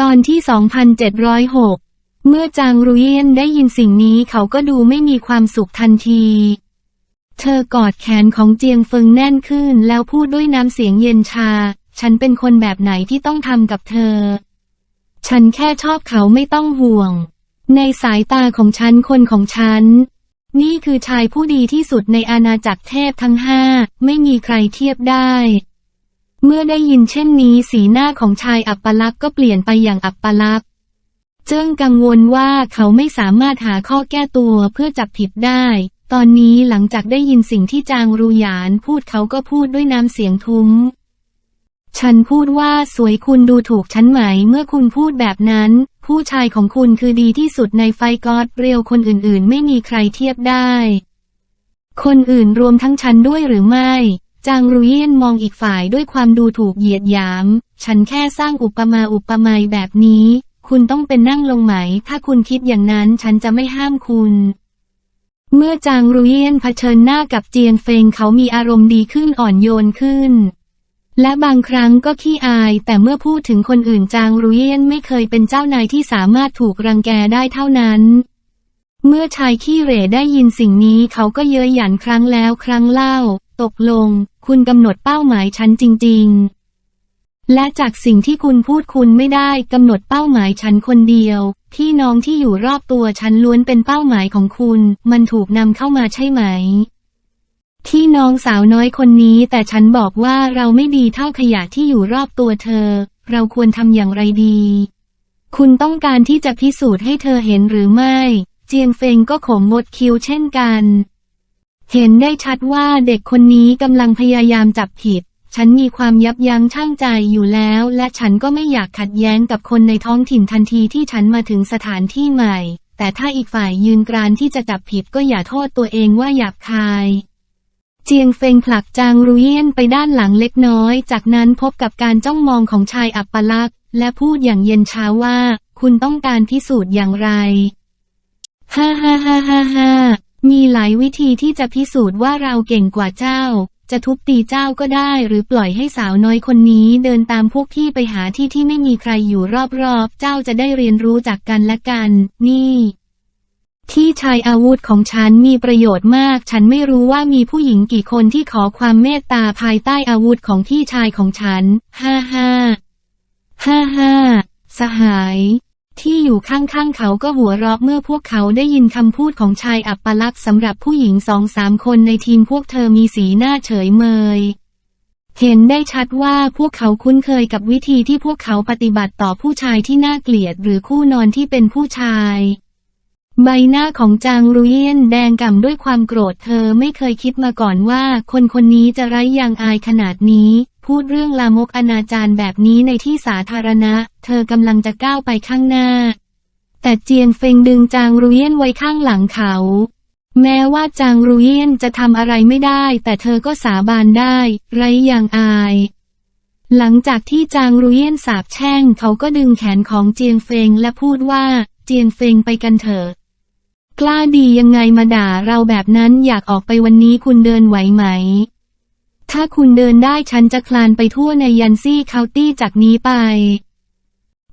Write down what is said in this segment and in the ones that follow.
ตอนที่ 2706 เมื่อจางรุเยียนได้ยินสิ่งนี้เขาก็ดูไม่มีความสุขทันที เธอกอดแขนของเจียงเฟิงแน่นขึ้นแล้วพูดด้วยน้ำเสียงเย็นชา ฉันเป็นคนแบบไหนที่ต้องทำกับเธอ ฉันแค่ชอบเขาไม่ต้องห่วง ในสายตาของฉันคนของฉัน นี่คือชายผู้ดีที่สุดในอาณาจักรเทพทั้งห้า ไม่มีใครเทียบได้ เมื่อได้ยินเช่นนี้สีหน้าของชายอัปปลักษ์ก็เปลี่ยนไปอย่างอัปปลักษ์เจิ้งกังวลว่าเขาไม่สามารถหาข้อแก้ตัวเพื่อจับผิดได้ ตอนนี้หลังจากได้ยินสิ่งที่จางรูหยานพูดเขาก็พูดด้วยน้ำเสียงทุ้ม ฉันพูดว่าสวยคุณดูถูกฉันไหมเมื่อคุณพูดแบบนั้น ผู้ชายของคุณคือดีที่สุดในไฟกอดเรียวคนอื่นๆ ไม่มีใครเทียบได้ คนอื่นรวมทั้งฉันด้วยหรือไม่ จางรุเยียนมองอีกฝ่ายด้วยความดูถูกเหยียดหยาม ฉันแค่สร้างอุปมาอุปไมยแบบนี้ คุณต้องเป็นนั่งลงไหม ถ้าคุณคิดอย่างนั้นฉันจะไม่ห้ามคุณ เมื่อจางรุเยียนเผชิญหน้ากับเจียนเฟงเขามีอารมณ์ดีขึ้นอ่อนโยนขึ้น และบางครั้งก็ขี้อาย แต่เมื่อพูดถึงคนอื่นจางรุเยียนไม่เคยเป็นเจ้านายที่สามารถถูกรังแกได้เท่านั้นเมื่อชายขี้เหร่ได้ยินสิ่งนี้เขาก็เย้ยหยันครั้งแล้วครั้งเล่า ตกลง คุณกำหนดเป้าหมายฉันจริง ๆ และจากสิ่งที่คุณพูดคุณไม่ได้กำหนดเป้าหมายฉันคนเดียวพี่น้องที่อยู่รอบตัวฉันล้วนเป็นเป้าหมายของคุณ มันถูกนำเข้ามาใช่ไหม ที่น้องสาวน้อยคนนี้ แต่ฉันบอกว่าเราไม่ดีเท่าขยะที่อยู่รอบตัวเธอ เราควรทำอย่างไรดี คุณต้องการที่จะพิสูจน์ให้เธอเห็นหรือไม่ เจียงเฟงก็ขมงดคิ้วเช่นกัน เห็นได้ชัดว่าเด็กคนนี้กำลังพยายามจับผิด ฉันมีความยับยั้งชั่งใจอยู่แล้ว และฉันก็ไม่อยากขัดแย้งกับคนในท้องถิ่นทันทีที่ฉันมาถึงสถานที่ใหม่ แต่ถ้าอีกฝ่ายยืนกรานที่จะจับผิดก็อย่าโทษตัวเองว่าหยาบคายเจียงเฟงผลักจางรุเยียนไปด้านหลังเล็กน้อย จากนั้นพบกับการจ้องมองของชายอัปปลักษ์และพูดอย่างเย็นช้าว่า คุณต้องการพิสูจน์อย่างไร ฮ่าฮ่าฮ่าฮ่าฮ่า มีหลายวิธีที่จะพิสูจน์ว่าเราเก่งกว่าเจ้า จะทุบตีเจ้าก็ได้หรือปล่อยให้สาวน้อยคนนี้เดินตามพวกพี่ไปหาที่ที่ไม่มีใครอยู่รอบๆ เจ้าจะได้เรียนรู้จากกันและกัน นี่ ที่ชายอาวุธของฉันมีประโยชน์มาก ฉันไม่รู้ว่ามีผู้หญิงกี่คนที่ขอความเมตตาภายใต้อาวุธของพี่ชายของฉัน ฮ่าฮ่าฮ่าฮ่าสหาย ที่อยู่ข้างๆเขาก็หัวเราะเมื่อพวกเขาได้ยินคำพูดของชายอัปปลักษณ์สำหรับผู้หญิงสองสามคนในทีมพวกเธอมีสีหน้าเฉยเมย เห็นได้ชัดว่าพวกเขาคุ้นเคยกับวิธีที่พวกเขาปฏิบัติต่อผู้ชายที่น่าเกลียดหรือคู่นอนที่เป็นผู้ชาย ใบหน้าของจางรุเยียนแดงก่ำด้วยความโกรธเธอไม่เคยคิดมาก่อนว่าคนคนนี้จะไร้ยางอายขนาดนี้ พูดเรื่องลามกอนาจารแบบนี้ในที่สาธารณะ เธอกำลังจะก้าวไปข้างหน้า แต่เจียนเฟงดึงจางรุเยียนไว้ข้างหลังเขา แม้ว่าจางรุเยียนจะทำอะไรไม่ได้ แต่เธอก็สาบานได้ ไร้ยางอาย หลังจากที่จางรุเยียนสาบแช่งเขาก็ดึงแขนของเจียงเฟงและพูดว่า เจียงเฟงไปกันเถอะกล้าดียังไงมาด่าเราแบบนั้นอยากออกไปวันนี้คุณเดินไหวไหม ถ้าคุณเดินได้ฉันจะคลานไปทั่วในยันซี่เคาน์ตี้จากนี้ไป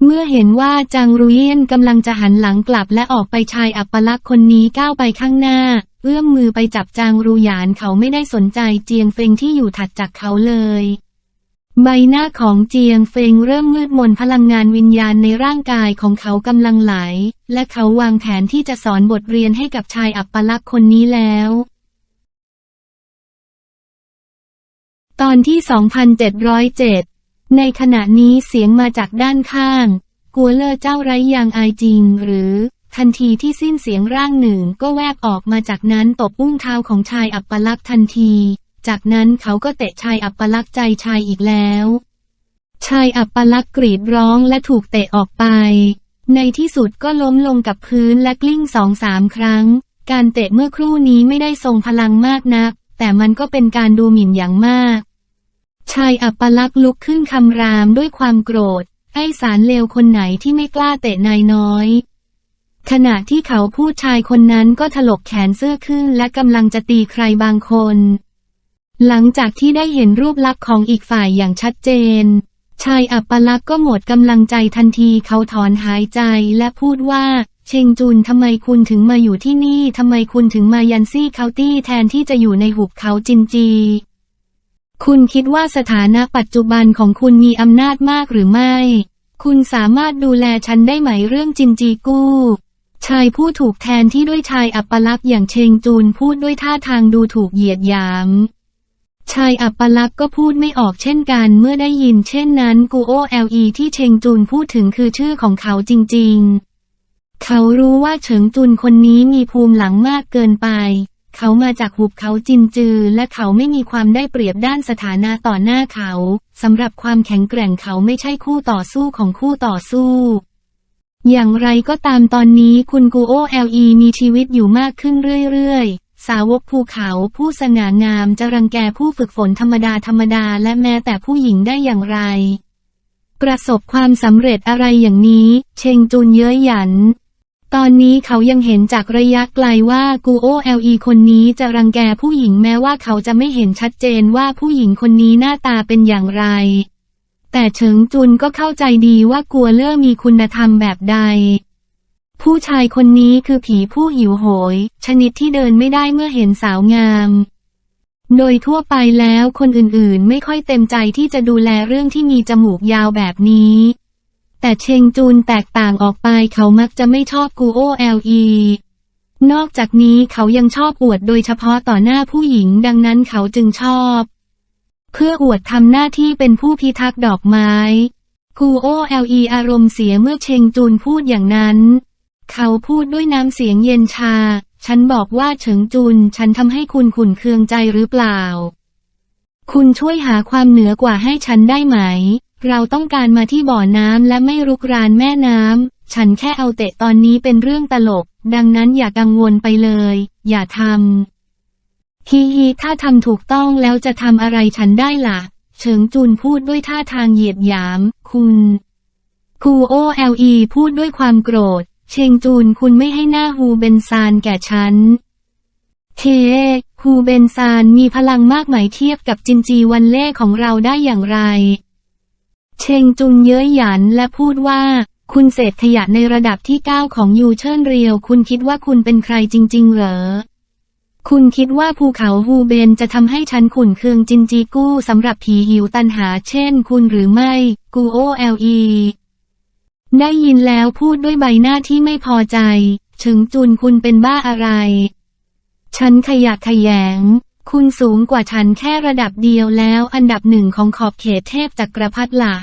เมื่อเห็นว่าจางรุเยียนกำลังจะหันหลังกลับและออกไปชายอัปลักษณ์คนนี้ก้าวไปข้างหน้า เอื้อมมือไปจับจางรูหยานเขาไม่ได้สนใจเจียงเฟงที่อยู่ถัดจากเขาเลยใบหน้าของเจียงเฟงเริ่มมืดมนพลังงานวิญญาณในร่างกายของเขากำลังไหล และเขาวางแผนที่จะสอนบทเรียนให้กับชายอัปปลักษณ์คนนี้แล้ว ตอนที่ 2707 ในขณะนี้เสียงมาจากด้านข้าง กัวเลอร์เจ้าไรยางอายจริง หรือ ทันทีที่สิ้นเสียงร่างหนึ่งก็แวบออกมาจากนั้นตบอุ้งเท้าของชายอัปปลักษ์ทันที จากนั้นเขาก็เตะชายอัปปลักษ์ใจชายอีกแล้ว ชายอัปปลักษ์กรีดร้องและถูกเตะออกไป ในที่สุดก็ล้มลงกับพื้นและกลิ้งสองสามครั้ง การเตะเมื่อครู่นี้ไม่ได้ทรงพลังมากนักแต่มันก็เป็นการดูหมิ่นอย่างมาก ชายอัปลักษ์ลุกขึ้นคำรามด้วยความโกรธ ไอ้สารเลวคนไหนที่ไม่กล้าเตะนายน้อย ขณะที่เขาพูดชายคนนั้นก็ถลกแขนเสื้อขึ้นและกำลังจะตีใครบางคน หลังจากที่ได้เห็นรูปลักษณ์ของอีกฝ่ายอย่างชัดเจน ชายอัปลักษ์ก็หมดกำลังใจทันทีเขาถอนหายใจและพูดว่า เชงจุนทำไมคุณถึงมาอยู่ที่นี่ทำไมคุณถึงมายันซี่เคาตี้แทนที่จะอยู่ในหุบเขาจินจี คุณคิดว่าสถานะปัจจุบันของคุณมีอำนาจมากหรือไม่ คุณสามารถดูแลฉันได้ไหมเรื่องจินจีกู้ ชายผู้ถูกแทนที่ด้วยชายอัปลักษณ์อย่างเชงจูนพูดด้วยท่าทางดูถูกเหยียดหยาม ชายอัปลักษณ์ก็พูดไม่ออกเช่นกันเมื่อได้ยินเช่นนั้นกูโอเอลีที่เชงจูนพูดถึงคือชื่อของเขาจริง ๆ เขารู้ว่าเฉิงจุนคนนี้มีภูมิหลังมากเกินไป เขามาจากหุบเขาจินจือ และเขาไม่มีความได้เปรียบด้านสถานะต่อหน้าเขาสำหรับความแข็งแกร่งเขาไม่ใช่คู่ต่อสู้ของคู่ต่อสู้ อย่างไรก็ตามตอนนี้คุณกูโอเอลีมีชีวิตอยู่มากขึ้นเรื่อยๆ สาวกภูเขาผู้สง่างามจะรังแกผู้ฝึกฝนธรรมดาธรรมดาและแม้แต่ผู้หญิงได้อย่างไร ประสบความสำเร็จอะไรอย่างนี้ เชงจุนเย้ยหยัน ตอนนี้เขายังเห็นจากระยะไกลว่ากูโอเอลีคนนี้จะรังแกผู้หญิงแม้ว่าเขาจะไม่เห็นชัดเจนว่าผู้หญิงคนนี้หน้าตาเป็นอย่างไร แต่เฉิงจุนก็เข้าใจดีว่ากัวเล่อมีคุณธรรมแบบใด ผู้ชายคนนี้คือผีผู้หิวโหย ชนิดที่เดินไม่ได้เมื่อเห็นสาวงาม โดยทั่วไปแล้วคนอื่นๆ ไม่ค่อยเต็มใจที่จะดูแลเรื่องที่มีจมูกยาวแบบนี้ แต่เชงจูนแตกต่างออกไปเขามักจะไม่ชอบกูโอเอลีนอกจากนี้เขายังชอบอวดโดยเฉพาะต่อหน้าผู้หญิงดังนั้นเขาจึงชอบ เพื่ออวดทำหน้าที่เป็นผู้พิทักษ์ดอกไม้กูโอเอลีอารมณ์เสียเมื่อเชงจูนพูดอย่างนั้น เขาพูดด้วยน้ำเสียงเย็นชา ฉันบอกว่าเฉิงจุน ฉันทำให้คุณขุนเคืองใจหรือเปล่า คุณช่วยหาความเหนือกว่าให้ฉันได้ไหม เราต้องการมาที่บ่อน้ำและไม่รุกรานแม่น้ำ ฉันแค่เอาเตะตอนนี้เป็นเรื่องตลก ดังนั้นอย่ากังวลไปเลย อย่าทำฮีฮีถ้าทำถูกต้องแล้วจะทำอะไรฉันได้ล่ะ เฉิงจุนพูดด้วยท่าทางเหยียดหยาม คุณคูโอเอลีพูดด้วยความโกรธ เชงจูนคุณไม่ให้หน้าฮูเบนซานแก่ฉันเทฮูเบนซานมีพลังมากไหมเทียบกับจินจีวันเล่ของเราได้อย่างไร เชงจุนเย้ยหยันและพูดว่า คุณเศษขยะในระดับที่ 9 ของยูเชิญเรียว คุณคิดว่าคุณเป็นใครจริง ๆ เหรอ คุณคิดว่าภูเขาฮูเบนจะทำให้ฉันขุนเคืองจินจีกู้สำหรับผีหิวตันหาเช่นคุณหรือไม่ กูโอเอลีได้ยินแล้วพูดด้วยใบหน้าที่ไม่พอใจเฉิงจุนคุณเป็นบ้าอะไร ฉันขยะแขยงคุณสูงกว่าฉันแค่ระดับเดียวแล้วอันดับหนึ่งของขอบเขตเทพจักรพรรดิล่ะ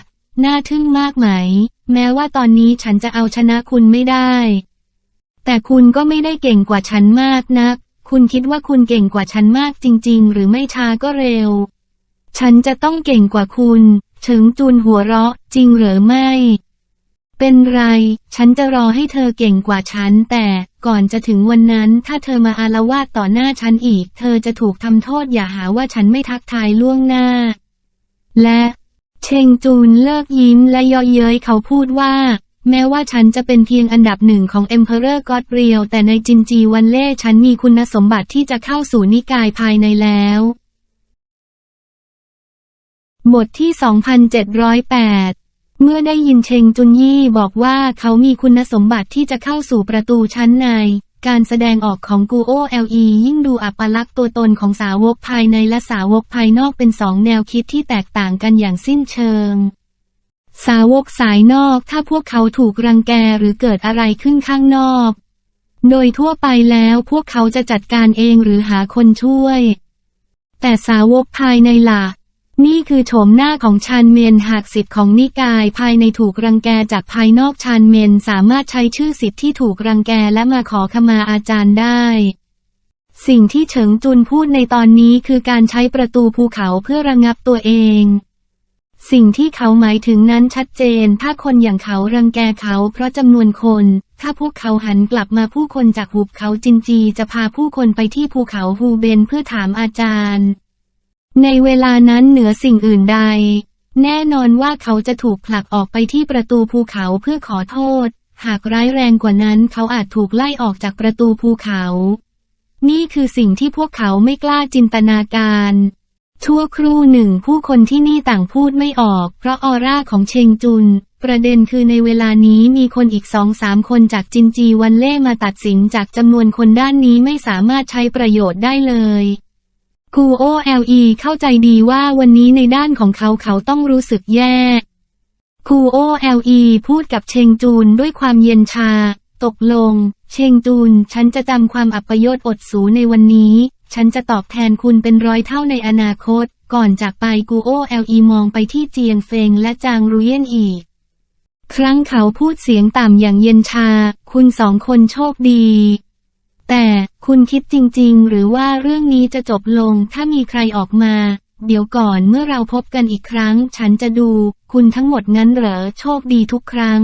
น่าทึ่งมากไหม แม้ว่าตอนนี้ฉันจะเอาชนะคุณไม่ได้ แต่คุณก็ไม่ได้เก่งกว่าฉันมากนัก คุณคิดว่าคุณเก่งกว่าฉันมากจริง ๆ หรือไม่ช้าก็เร็ว ฉันจะต้องเก่งกว่าคุณเฉิงจุนหัวเราะ จริงหรือไม่ เป็นไร ฉันจะรอให้เธอเก่งกว่าฉัน แต่ก่อนจะถึงวันนั้น ถ้าเธอมาอาละวาดต่อหน้าฉันอีก เธอจะถูกทำโทษอย่าหาว่าฉันไม่ทักทายล่วงหน้า และ เชงจูนเลิกยิ้มและเยาะเย้ยเขาพูดว่า แม้ว่าฉันจะเป็นเพียงอันดับหนึ่งของ Emperor God เรียวแต่ในจินจีวันเล่ฉันมีคุณสมบัติที่จะเข้าสู่นิกายภายในแล้วบทที่ 2708 เมื่อได้ยินเชงจุนยี่บอกว่าเขามีคุณสมบัติที่จะเข้าสู่ประตูชั้นใน การแสดงออกของกูโอเอลียิ่งดูอัปลักษณ์ตัวตนของสาวกภายในและสาวกภายนอกเป็นสองแนวคิดที่แตกต่างกันอย่างสิ้นเชิง สาวกสายนอกถ้าพวกเขาถูกรังแกหรือเกิดอะไรขึ้นข้างนอก โดยทั่วไปแล้วพวกเขาจะจัดการเองหรือหาคนช่วย แต่สาวกภายในล่ะ นี่คือโฉมหน้าของชานเมนหากสิทธิ์ของนิกาย ภายในถูกรังแกจากภายนอกชานเมนสามารถใช้ชื่อสิทธิ์ที่ถูกรังแกและมาขอขมาอาจารย์ได้ สิ่งที่เฉิงจุนพูดในตอนนี้คือการใช้ประตูภูเขาเพื่อระงับตัวเอง สิ่งที่เขาหมายถึงนั้นชัดเจน ถ้าคนอย่างเขารังแกเขาเพราะจำนวนคน ถ้าพวกเขาหันกลับมาผู้คนจากหุบเขาจินจีจะพาผู้คนไปที่ภูเขาฮูเบนเพื่อถามอาจารย์ ในเวลานั้นเหนือสิ่งอื่นใด แน่นอนว่าเขาจะถูกผลักออกไปที่ประตูภูเขาเพื่อขอโทษ หากร้ายแรงกว่านั้นเขาอาจถูกไล่ออกจากประตูภูเขา นี่คือสิ่งที่พวกเขาไม่กล้าจินตนาการชั่วครู่หนึ่งผู้คนที่นี่ต่างพูดไม่ออก เพราะออร่าของเชงจุน ประเด็นคือในเวลานี้มีคนอีกสองสามคนจากจินจีวันเล่มาตัดสินจากจำนวนคนด้านนี้ไม่สามารถใช้ประโยชน์ได้เลย กูโอเอลีเข้าใจดีว่าวันนี้ในด้านของเขาเขาต้องรู้สึกแย่คูโอเอลีพูดกับเชงจูนด้วยความเย็นชา ตกลง เชงจูน ฉันจะจำความอัปยศอดสูในวันนี้ ฉันจะตอบแทนคุณเป็นร้อยเท่าในอนาคต ก่อนจากไปกูโอเอลีมองไปที่เจียงเฟงและจางรุเยนอีก ครั้งเขาพูดเสียงต่ำอย่างเย็นชา คุณสองคนโชคดี แต่คุณคิดจริง ๆ หรือว่าเรื่องนี้จะจบลงถ้ามีใครออกมา เดี๋ยวก่อนเมื่อเราพบกันอีกครั้ง ฉันจะดู คุณทั้งหมดงั้นเหรอโชคดีทุกครั้ง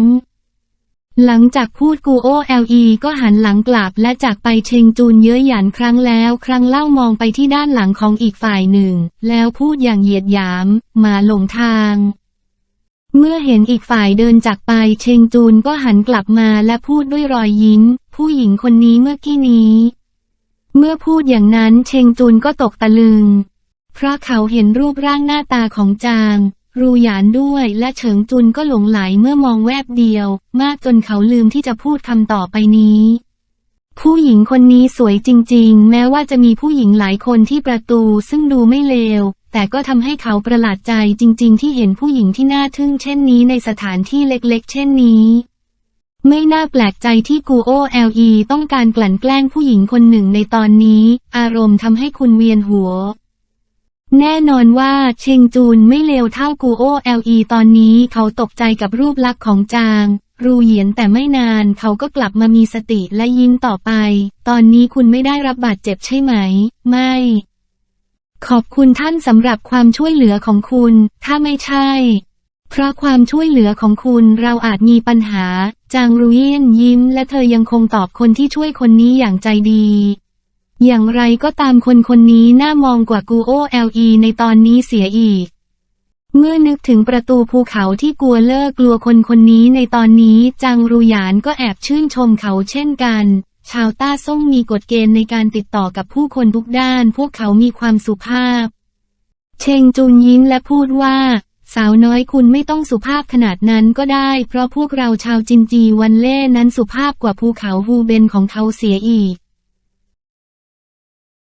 หลังจากพูดกูโอเอลีก็หันหลังกลับและจากไปเชงจูนเย้ยหยันครั้งแล้ว ครั้งเล่ามองไปที่ด้านหลังของอีกฝ่ายหนึ่ง แล้วพูดอย่างเหยียดหยามมาหลงทางเมื่อเห็นอีกฝ่ายเดินจากไปเชงจูนก็หันกลับมาและพูดด้วยรอยยิ้ม ผู้หญิงคนนี้เมื่อกี้นี้ เมื่อพูดอย่างนั้นเชงจูนก็ตกตะลึง เพราะเขาเห็นรูปร่างหน้าตาของจาง รูหยานด้วยและเฉิงจุนก็หลงไหลเมื่อมองแวบเดียว มากจนเขาลืมที่จะพูดคำต่อไปนี้ผู้หญิงคนนี้สวยจริงๆ แม้ว่าจะมีผู้หญิงหลายคนที่ประตูซึ่งดูไม่เลว แต่ก็ทำให้เขาประหลาดใจจริงๆ ที่เห็นผู้หญิงที่น่าทึ่งเช่นนี้ในสถานที่เล็กๆ เช่นนี้ ไม่น่าแปลกใจที่กูโอเอลีต้องการกลั่นแกล้งผู้หญิงคนหนึ่งในตอนนี้ อารมณ์ทำให้คุณเวียนหัว แน่นอนว่าเชงจูนไม่เลวเท่ากูโอเอลีตอนนี้เขาตกใจกับรูปลักษณ์ของจาง รูเหยียนแต่ไม่นานเขาก็กลับมามีสติและยิ้มต่อไป ตอนนี้คุณไม่ได้รับบาดเจ็บใช่ไหม ไม่ ขอบคุณท่านสำหรับความช่วยเหลือของคุณ ถ้าไม่ใช่ เพราะความช่วยเหลือของคุณเราอาจมีปัญหา จางรุยเยียนยิ้ม และเธอยังคงตอบคนที่ช่วยคนนี้อย่างใจดี อย่างไรก็ตามคนคนนี้น่ามองกว่ากูโอเอลีในตอนนี้เสียอีก เมื่อนึกถึงประตูภูเขาที่กลัวเลิกกลัวคนคนนี้ในตอนนี้จางรูหยานก็แอบชื่นชมเขาเช่นกัน ชาวต้าซ่งมีกฎเกณฑ์ในการติดต่อกับผู้คนทุกด้าน พวกเขามีความสุภาพ เชงจุนยิ้มและพูดว่า สาวน้อยคุณไม่ต้องสุภาพขนาดนั้นก็ได้ เพราะพวกเราชาวจินจีวันเล่นั้นสุภาพกว่าภูเขาฮูเบนของเขาเสียอีก